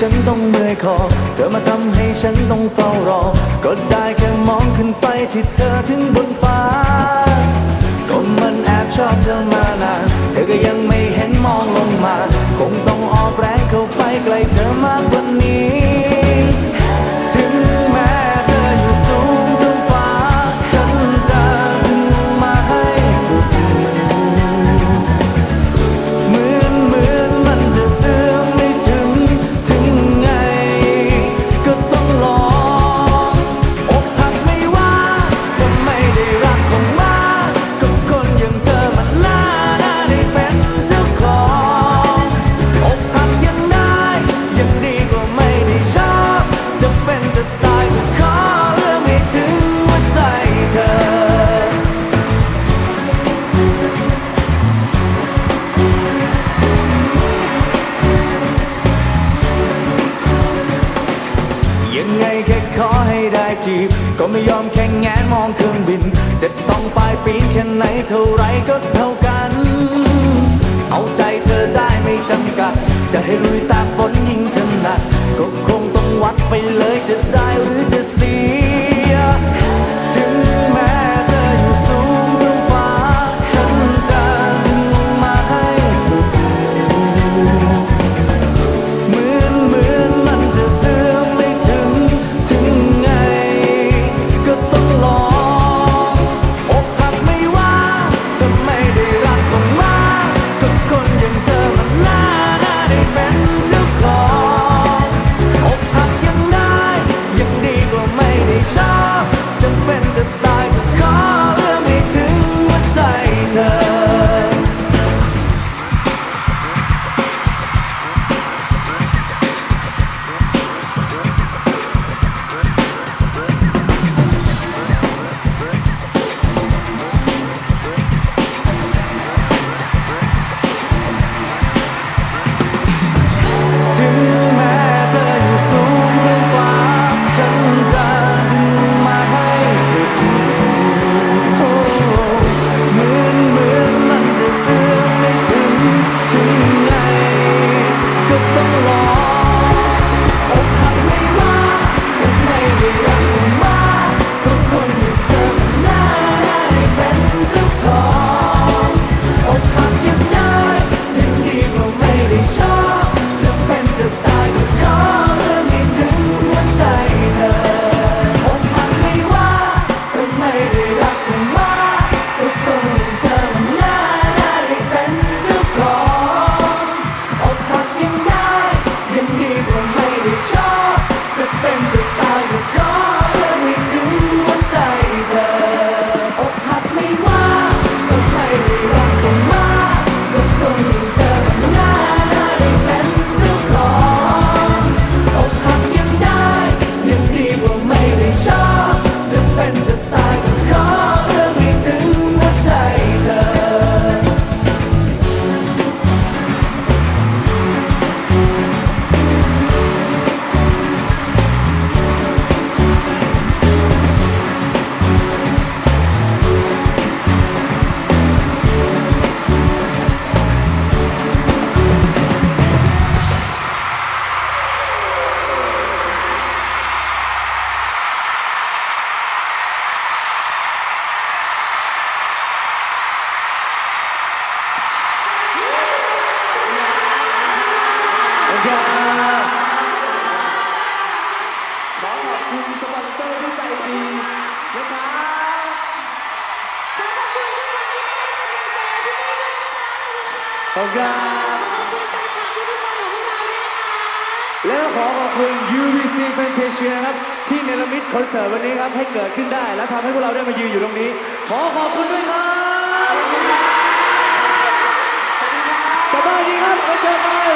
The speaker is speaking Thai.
ฉันต้องเหนื่อยคอ เธอมาทำให้ฉันต้องเฝ้ารอ ก็ได้แค่มองขึ้นไปที่เธอถึงบนฟ้า ก็มันแอบชอบเธอมานาน เธอก็ยังไม่ จีบ ก็ไม่ยอมแข่งแงนมองเครื่องบิน จะต้องปลายปีแค่ไหนเท่าไรก็เท่ากัน เอาใจเธอได้ไม่จำกัด จะให้ลุยตาฝน ครับขอขอบคุณสปอนเซอร์ที่ใจดีนะครับขอบคุณทุกครับแล้วขอขอบคุณ UVC Fantasia ครับ ที่เนรมิตคอนเสิร์ตวันนี้ครับ ให้เกิดขึ้นได้ และทำให้พวกเราได้มายืนอยู่ตรงนี้ ขอขอบคุณด้วยครับสบายดีครับแล้วเจอกัน